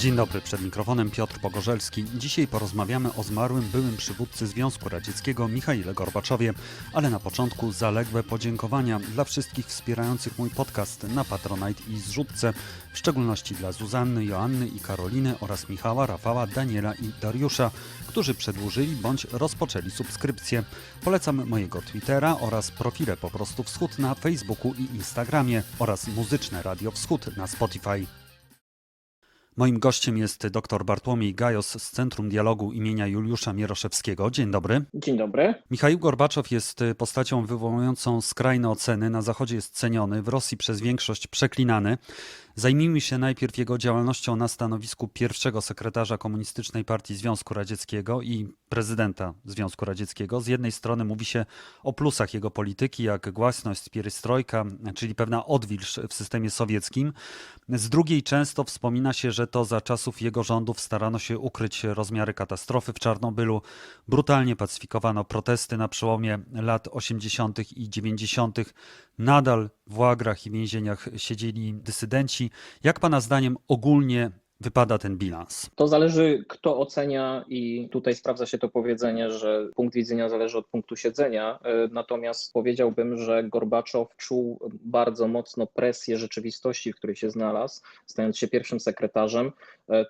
Dzień dobry, przed mikrofonem Piotr Pogorzelski. Dzisiaj porozmawiamy o zmarłym byłym przywódcy Związku Radzieckiego Michaile Gorbaczowie, ale na początku zaległe podziękowania dla wszystkich wspierających mój podcast na Patronite i Zrzutce, w szczególności dla Zuzanny, Joanny i Karoliny oraz Michała, Rafała, Daniela i Dariusza, którzy przedłużyli bądź rozpoczęli subskrypcję. Polecam mojego Twittera oraz profile Po prostu Wschód na Facebooku i Instagramie oraz muzyczne Radio Wschód na Spotify. Moim gościem jest dr Bartłomiej Gajos z Centrum Dialogu imienia Juliusza Mieroszewskiego. Dzień dobry. Dzień dobry. Michał Gorbaczow jest postacią wywołującą skrajne oceny. Na Zachodzie jest ceniony, w Rosji przez większość przeklinany. Zajmijmy się najpierw jego działalnością na stanowisku pierwszego sekretarza Komunistycznej Partii Związku Radzieckiego i prezydenta Związku Radzieckiego. Z jednej strony mówi się o plusach jego polityki, jak głasność, pierystrojka, czyli pewna odwilż w systemie sowieckim. Z drugiej często wspomina się, że to za czasów jego rządów starano się ukryć rozmiary katastrofy w Czarnobylu. Brutalnie pacyfikowano protesty na przełomie lat 80. i 90. Nadal w łagrach i więzieniach siedzieli dysydenci. Jak Pana zdaniem ogólnie wypada ten bilans? To zależy, kto ocenia, i tutaj sprawdza się to powiedzenie, że punkt widzenia zależy od punktu siedzenia. Natomiast powiedziałbym, że Gorbaczow czuł bardzo mocno presję rzeczywistości, w której się znalazł, stając się pierwszym sekretarzem.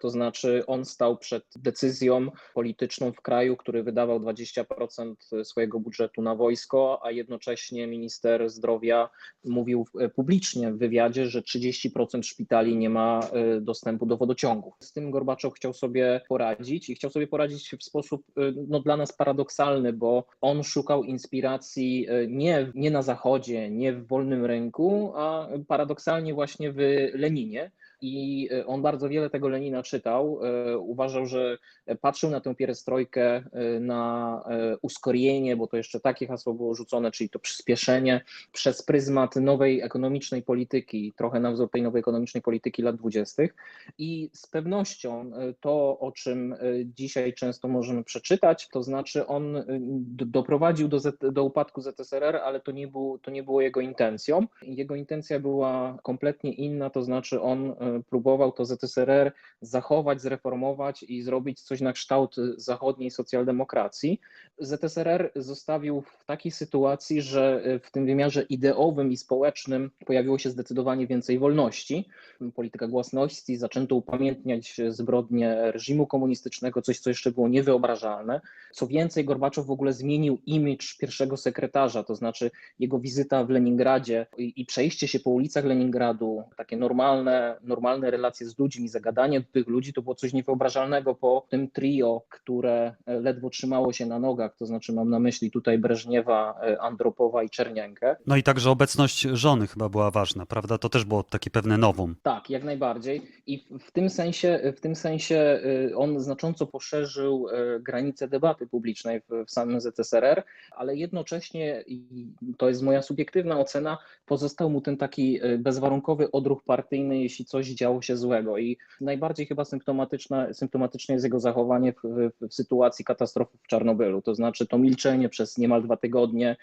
To znaczy, on stał przed decyzją polityczną w kraju, który wydawał 20% swojego budżetu na wojsko, a jednocześnie minister zdrowia mówił publicznie w wywiadzie, że 30% szpitali nie ma dostępu do wodociągów ciągów. Z tym Gorbaczow chciał sobie poradzić i chciał sobie poradzić w sposób no, dla nas paradoksalny, bo on szukał inspiracji nie, nie na Zachodzie, nie w wolnym rynku, a paradoksalnie właśnie w Leninie i on bardzo wiele tego Lenina czytał. Uważał, że patrzył na tę pierestrojkę, na uskorienie, bo to jeszcze takie hasło było rzucone, czyli to przyspieszenie przez pryzmat nowej ekonomicznej polityki, trochę na wzór tej nowej ekonomicznej polityki lat dwudziestych. I z pewnością to, o czym dzisiaj często możemy przeczytać, to znaczy on doprowadził do, Z, do upadku ZSRR, ale to nie, był, to nie było jego intencją. Jego intencja była kompletnie inna, to znaczy on próbował to ZSRR zachować, zreformować i zrobić coś na kształt zachodniej socjaldemokracji. ZSRR zostawił w takiej sytuacji, że w tym wymiarze ideowym i społecznym pojawiło się zdecydowanie więcej wolności. Polityka głasności, zaczęto upamiętniać zbrodnie reżimu komunistycznego, coś, co jeszcze było niewyobrażalne. Co więcej, Gorbaczow w ogóle zmienił imidż pierwszego sekretarza, to znaczy jego wizyta w Leningradzie i przejście się po ulicach Leningradu, takie normalne, normalne relacje z ludźmi, zagadanie do tych ludzi, to było coś niewyobrażalnego po tym trio, które ledwo trzymało się na nogach, to znaczy mam na myśli tutaj Breżniewa, Andropowa i Czernienkę. No i także obecność żony chyba była ważna, prawda? To też było takie pewne nowum. Tak, jak najbardziej. I w tym sensie, w tym sensie on znacząco poszerzył granice debaty publicznej w, w samym ZSRR, ale jednocześnie, i to jest moja subiektywna ocena, pozostał mu ten taki bezwarunkowy odruch partyjny, jeśli coś działo się złego. I najbardziej chyba symptomatyczne, symptomatyczne jest jego zachowanie w, w, w sytuacji katastrofy w Czarnobylu. To znaczy to milczenie przez niemal dwa tygodnie,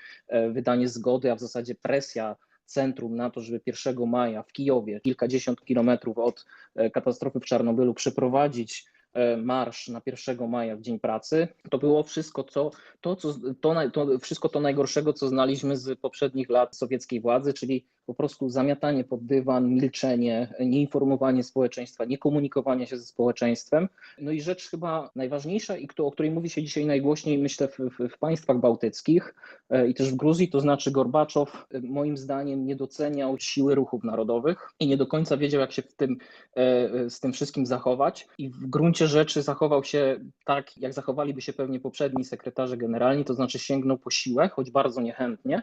wydanie zgody, a w zasadzie presja centrum na to, żeby 1 maja w Kijowie, kilkadziesiąt kilometrów od katastrofy w Czarnobylu, przeprowadzić marsz na 1 maja w Dzień Pracy, to było wszystko, co, to, co, to, to, wszystko to najgorszego, co znaliśmy z poprzednich lat sowieckiej władzy, czyli po prostu zamiatanie pod dywan, milczenie, nieinformowanie społeczeństwa, niekomunikowanie się ze społeczeństwem. No i rzecz chyba najważniejsza i o której mówi się dzisiaj najgłośniej, myślę, w, w, państwach bałtyckich i też w Gruzji, to znaczy Gorbaczow moim zdaniem nie doceniał siły ruchów narodowych i nie do końca wiedział, jak się w tym, z tym wszystkim zachować. I w gruncie rzeczy zachował się tak, jak zachowaliby się pewnie poprzedni sekretarze generalni, to znaczy sięgnął po siłę, choć bardzo niechętnie.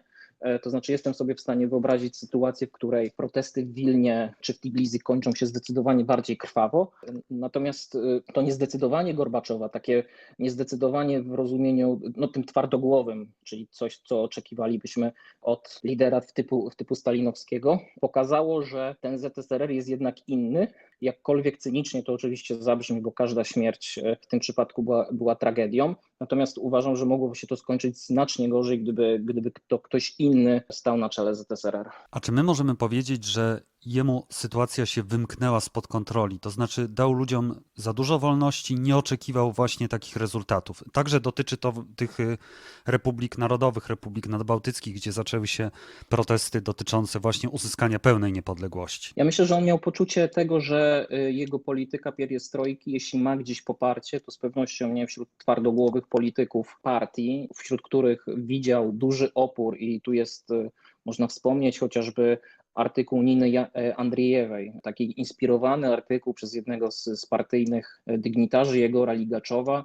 To znaczy, jestem sobie w stanie wyobrazić sytuację, w której protesty w Wilnie czy w Tbilisi kończą się zdecydowanie bardziej krwawo. Natomiast to niezdecydowanie Gorbaczowa, takie niezdecydowanie w rozumieniu no, tym twardogłowym, czyli coś, co oczekiwalibyśmy od lidera w typu, w typu stalinowskiego, pokazało, że ten ZSRR jest jednak inny. Jakkolwiek cynicznie to oczywiście zabrzmi, bo każda śmierć w tym przypadku była, była tragedią. Natomiast uważam, że mogłoby się to skończyć znacznie gorzej, gdyby, gdyby to ktoś inny stał na czele ZSRR. A czy my możemy powiedzieć, że jemu sytuacja się wymknęła spod kontroli, to znaczy dał ludziom za dużo wolności, nie oczekiwał właśnie takich rezultatów. Także dotyczy to tych y, republik narodowych, republik nadbałtyckich, gdzie zaczęły się protesty dotyczące właśnie uzyskania pełnej niepodległości. Ja myślę, że on miał poczucie tego, że y, jego polityka pieriestrojki, jeśli ma gdzieś poparcie, to z pewnością nie wśród twardogłowych polityków partii, wśród których widział duży opór i tu jest, y, można wspomnieć chociażby artykuł Niny e, Andriejewej, taki inspirowany artykuł przez jednego z, partyjnych dygnitarzy, Jegora Ligaczowa,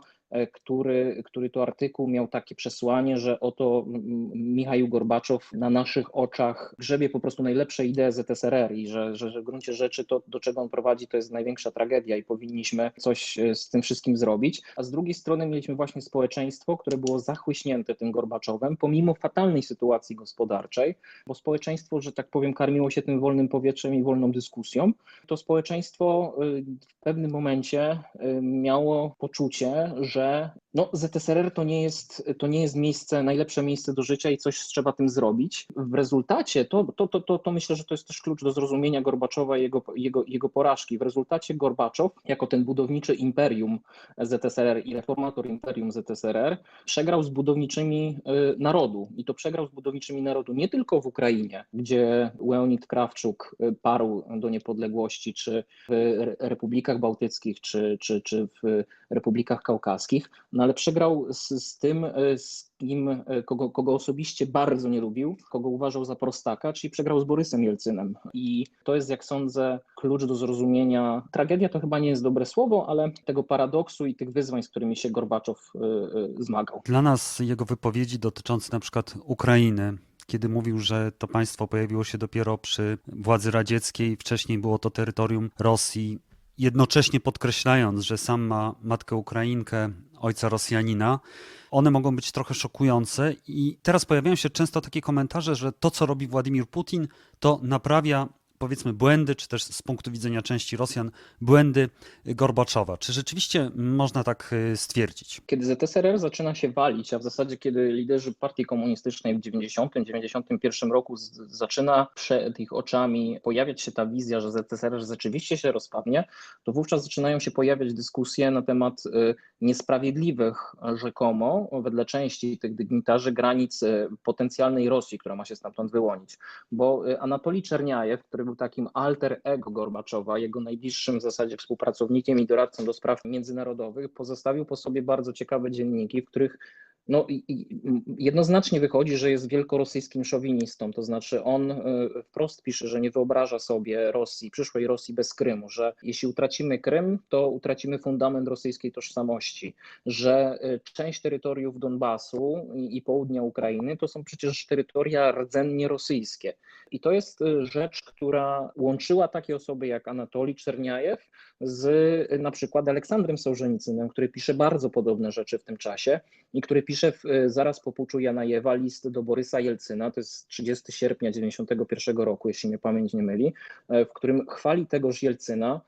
który, który to artykuł miał takie przesłanie, że oto Michał Gorbaczow na naszych oczach grzebie po prostu najlepsze idee ZSRR i że, że, że w gruncie rzeczy to, do czego on prowadzi, to jest największa tragedia i powinniśmy coś e, z tym wszystkim zrobić. A z drugiej strony mieliśmy właśnie społeczeństwo, które było zachłyśnięte tym Gorbaczowem, pomimo fatalnej sytuacji gospodarczej, bo społeczeństwo, że tak powiem, karmiło się tym wolnym powietrzem i wolną dyskusją. To społeczeństwo y, w pewnym momencie miało poczucie, że Yeah. No, ZSRR to nie, jest, to nie jest miejsce, najlepsze miejsce do życia i coś trzeba tym zrobić. W rezultacie, to, to, to, to, to myślę, że to jest też klucz do zrozumienia Gorbaczowa i jego, jego, jego porażki. W rezultacie Gorbaczow, jako ten budowniczy imperium ZSRR i reformator imperium ZSRR, przegrał z budowniczymi y, narodu. I to przegrał z budowniczymi narodu nie tylko w Ukrainie, gdzie Leonid Krawczuk y, parł do niepodległości, czy w re- republikach bałtyckich, czy, czy, czy w republikach kaukaskich, no ale przegrał z, z tym, y, z kim, y, kogo, kogo osobiście bardzo nie lubił, kogo uważał za prostaka, czyli przegrał z Borysem Jelcynem. I to jest, jak sądzę, klucz do zrozumienia. Tragedia to chyba nie jest dobre słowo, ale tego paradoksu i tych wyzwań, z którymi się Gorbaczow y, zmagał. Dla nas jego wypowiedzi dotyczące na przykład Ukrainy, kiedy mówił, że to państwo pojawiło się dopiero przy władzy radzieckiej, wcześniej było to terytorium Rosji, jednocześnie podkreślając, że sam ma matkę Ukrainkę, ojca Rosjanina, one mogą być trochę szokujące i teraz pojawiają się często takie komentarze, że to, co robi Władimir Putin, to naprawia powiedzmy błędy, czy też z punktu widzenia części Rosjan, błędy Gorbaczowa. Czy rzeczywiście można tak y, stwierdzić? Kiedy ZSRR zaczyna się walić, a w zasadzie kiedy liderzy partii komunistycznej w 90-91 roku zaczyna przed ich oczami pojawiać się ta wizja, że ZSRR rzeczywiście się rozpadnie, to wówczas zaczynają się pojawiać dyskusje na temat y, niesprawiedliwych rzekomo, wedle części tych dygnitarzy, granic y, potencjalnej Rosji, która ma się stamtąd wyłonić. Bo Anatolij Czerniajew, który był takim alter ego Gorbaczowa, jego najbliższym w zasadzie współpracownikiem i doradcą do spraw międzynarodowych, pozostawił po sobie bardzo ciekawe dzienniki, w których no, jednoznacznie wychodzi, że jest wielkorosyjskim szowinistą, to znaczy on y, wprost pisze, że nie wyobraża sobie Rosji, przyszłej Rosji bez Krymu, że jeśli utracimy Krym, to utracimy fundament rosyjskiej tożsamości, że y, część terytoriów Donbasu i, i południa Ukrainy to są przecież terytoria rdzennie rosyjskie. I to jest y, rzecz, która łączyła takie osoby jak Anatolij Czerniajew z y, na przykład Aleksandrem Sołżenicynem, który pisze bardzo podobne rzeczy w tym czasie i który pisze w, y, zaraz po puczu Janajewa list do Borysa Jelcyna, to jest 30 sierpnia 91 roku, jeśli mnie pamięć nie myli, w którym chwali tegoż Jelcyna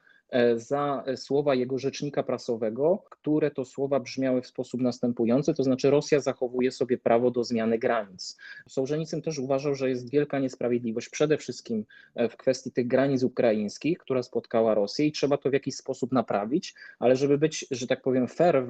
za e, słowa jego rzecznika prasowego, które to słowa brzmiały w sposób następujący, to znaczy Rosja zachowuje sobie prawo do zmiany granic. Sołżenicyn też uważał, że jest wielka niesprawiedliwość przede wszystkim e, w kwestii tych granic ukraińskich, która spotkała Rosję i trzeba to w jakiś sposób naprawić, ale żeby być, że tak powiem, fair e,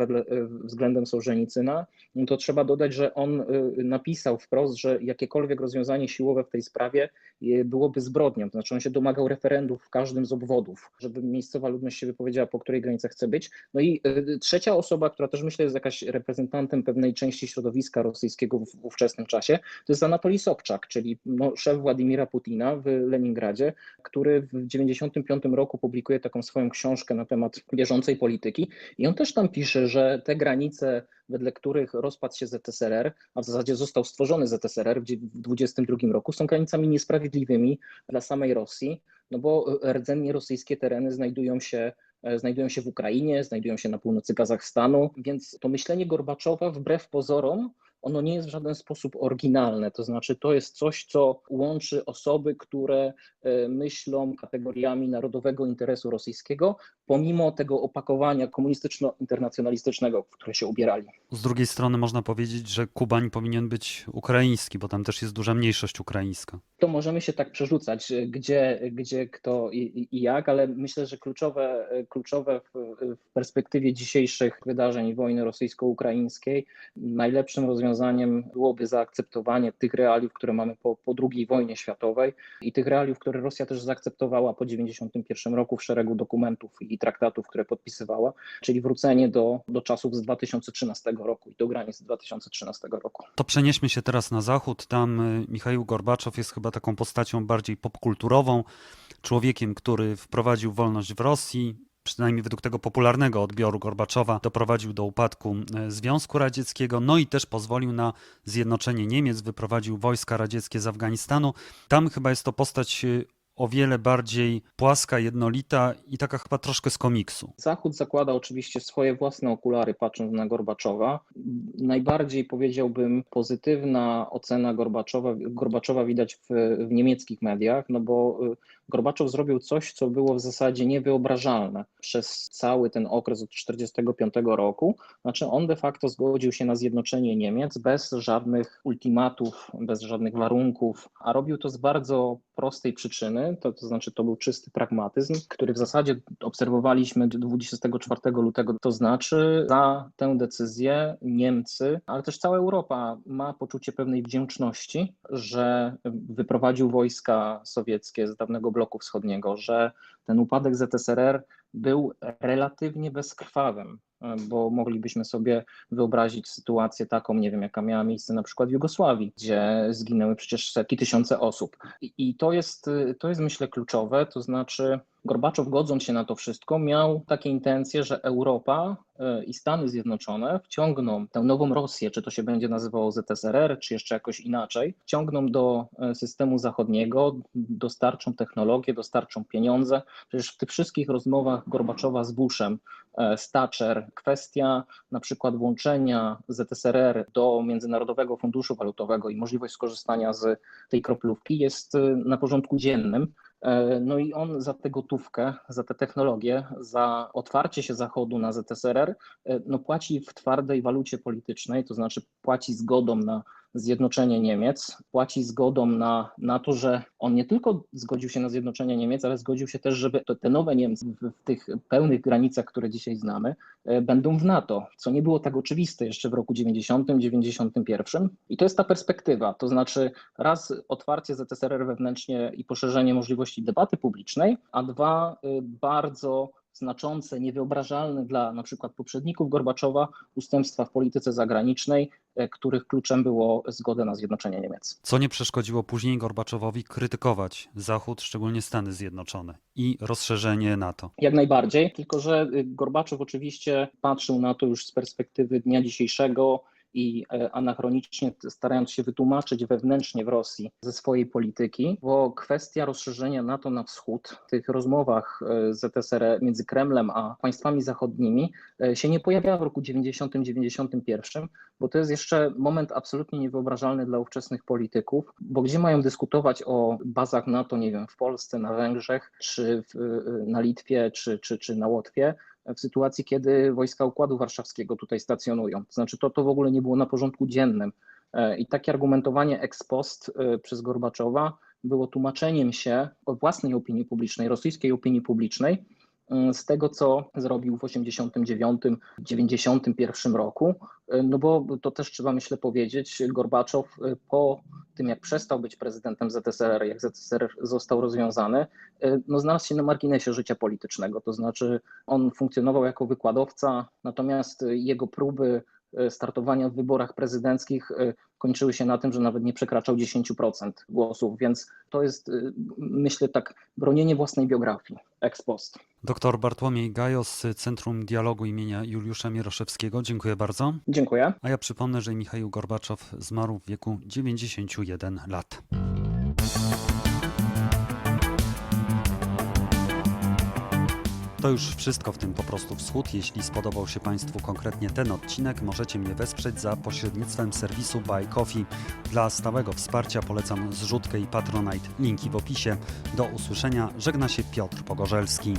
względem Sołżenicyna, to trzeba dodać, że on e, napisał wprost, że jakiekolwiek rozwiązanie siłowe w tej sprawie e, byłoby zbrodnią, to znaczy on się domagał referendów w każdym z obwodów, żeby miejscowa ludność się wypowiedziała, po której granicy chce być. No i e, trzecia osoba, która też myślę jest jakaś reprezentantem pewnej części środowiska rosyjskiego w w ówczesnym czasie, to jest Anatolij Sobczak, czyli no, szef Władimira Putina w Leningradzie, który w 1995 roku publikuje taką swoją książkę na temat bieżącej polityki i on też tam pisze, że te granice, wedle których rozpadł się ZSRR, a w zasadzie został stworzony ZSRR w 1922 roku, są granicami niesprawiedliwymi dla samej Rosji, no bo rdzennie rosyjskie tereny znajdują się e, znajdują się w Ukrainie, znajdują się na północy Kazachstanu, więc to myślenie Gorbaczowa wbrew pozorom ono nie jest w żaden sposób oryginalne. To znaczy, to jest coś, co łączy osoby, które e, myślą kategoriami narodowego interesu rosyjskiego, pomimo tego opakowania komunistyczno-internacjonalistycznego, w które się ubierali. Z drugiej strony można powiedzieć, że Kubań powinien być ukraiński, bo tam też jest duża mniejszość ukraińska. To możemy się tak przerzucać, gdzie, gdzie kto i, i jak, ale myślę, że kluczowe, kluczowe w, w perspektywie dzisiejszych wydarzeń i wojny rosyjsko-ukraińskiej najlepszym rozwiązaniem byłoby zaakceptowanie tych realiów, które mamy po, po II wojnie światowej i tych realiów, które Rosja też zaakceptowała po 1991 roku w szeregu dokumentów i traktatów, które podpisywała, czyli wrócenie do, do czasów z 2013 roku i do granic 2013 roku. To przenieśmy się teraz na zachód. Tam y, Michaił Gorbaczow jest chyba taką postacią bardziej popkulturową, człowiekiem, który wprowadził wolność w Rosji. Przynajmniej według tego popularnego odbioru Gorbaczowa doprowadził do upadku y, Związku Radzieckiego, no i też pozwolił na zjednoczenie Niemiec, wyprowadził wojska radzieckie z Afganistanu. Tam chyba jest to postać y, o wiele bardziej płaska, jednolita i taka chyba troszkę z komiksu. Zachód zakłada oczywiście swoje własne okulary, patrząc na Gorbaczowa. Najbardziej powiedziałbym pozytywna ocena Gorbaczowa, Gorbaczowa widać w, w niemieckich mediach, no bo y, Gorbaczow zrobił coś, co było w zasadzie niewyobrażalne przez cały ten okres od 1945 roku. Znaczy on de facto zgodził się na zjednoczenie Niemiec bez żadnych ultimatów, bez żadnych warunków, a robił to z bardzo prostej przyczyny, to, to znaczy to był czysty pragmatyzm, który w zasadzie obserwowaliśmy 24 lutego, to znaczy za tę decyzję Niemcy, ale też cała Europa ma poczucie pewnej wdzięczności, że wyprowadził wojska sowieckie z dawnego bloku wschodniego, że ten upadek ZSRR był relatywnie bezkrwawym, bo moglibyśmy sobie wyobrazić sytuację taką, nie wiem, jaka miała miejsce na przykład w Jugosławii, gdzie zginęły przecież setki, tysiące osób. I, i to, jest, to jest, myślę, kluczowe, to znaczy Gorbaczow, godząc się na to wszystko, miał takie intencje, że Europa i Stany Zjednoczone wciągną tę nową Rosję, czy to się będzie nazywało ZSRR, czy jeszcze jakoś inaczej, wciągną do systemu zachodniego, dostarczą technologię, dostarczą pieniądze. Przecież w tych wszystkich rozmowach Gorbaczowa z Bushem, z Thatcher, kwestia na przykład włączenia ZSRR do Międzynarodowego Funduszu Walutowego i możliwość skorzystania z tej kroplówki jest na porządku dziennym. No i on za tę gotówkę, za tę technologię, za otwarcie się Zachodu na ZSRR, no płaci w twardej walucie politycznej, to znaczy płaci zgodą na zjednoczenie Niemiec, płaci zgodą na, na to, że on nie tylko zgodził się na zjednoczenie Niemiec, ale zgodził się też, żeby te nowe Niemcy w, tych pełnych granicach, które dzisiaj znamy, będą w NATO, co nie było tak oczywiste jeszcze w roku 90-91. I to jest ta perspektywa, to znaczy raz otwarcie ZSRR wewnętrznie i poszerzenie możliwości debaty publicznej, a dwa bardzo znaczące, niewyobrażalne dla na przykład poprzedników Gorbaczowa ustępstwa w polityce zagranicznej, których kluczem było zgoda na zjednoczenie Niemiec. Co nie przeszkodziło później Gorbaczowowi krytykować Zachód, szczególnie Stany Zjednoczone i rozszerzenie NATO? Jak najbardziej, tylko że Gorbaczow oczywiście patrzył na to już z perspektywy dnia dzisiejszego i anachronicznie starając się wytłumaczyć wewnętrznie w Rosji ze swojej polityki, bo kwestia rozszerzenia NATO na wschód w tych rozmowach ZSRR między Kremlem a państwami zachodnimi się nie pojawiała w roku 90-91, bo to jest jeszcze moment absolutnie niewyobrażalny dla ówczesnych polityków, bo gdzie mają dyskutować o bazach NATO, nie wiem, w Polsce, na Węgrzech, czy w, na Litwie, czy, czy, czy na Łotwie, w sytuacji, kiedy wojska Układu Warszawskiego tutaj stacjonują. To znaczy, to, to w ogóle nie było na porządku dziennym. I takie argumentowanie ex post przez Gorbaczowa było tłumaczeniem się o własnej opinii publicznej, rosyjskiej opinii publicznej, z tego, co zrobił w 89-91 roku. No bo to też trzeba, myślę, powiedzieć, Gorbaczow po tym, jak przestał być prezydentem ZSRR, jak ZSRR został rozwiązany, no znalazł się na marginesie życia politycznego. To znaczy, on funkcjonował jako wykładowca, natomiast jego próby startowania w wyborach prezydenckich kończyły się na tym, że nawet nie przekraczał 10% głosów, więc to jest, myślę, tak bronienie własnej biografii ex post. Doktor Bartłomiej Gajos z Centrum Dialogu imienia Juliusza Mieroszewskiego. Dziękuję bardzo. Dziękuję. A ja przypomnę, że Michał Gorbaczow zmarł w wieku 91 lat. To już wszystko w tym po prostu wschód. Jeśli spodobał się Państwu konkretnie ten odcinek, możecie mnie wesprzeć za pośrednictwem serwisu Buy Coffee. Dla stałego wsparcia polecam zrzutkę i Patronite. Linki w opisie. Do usłyszenia. Żegna się Piotr Pogorzelski.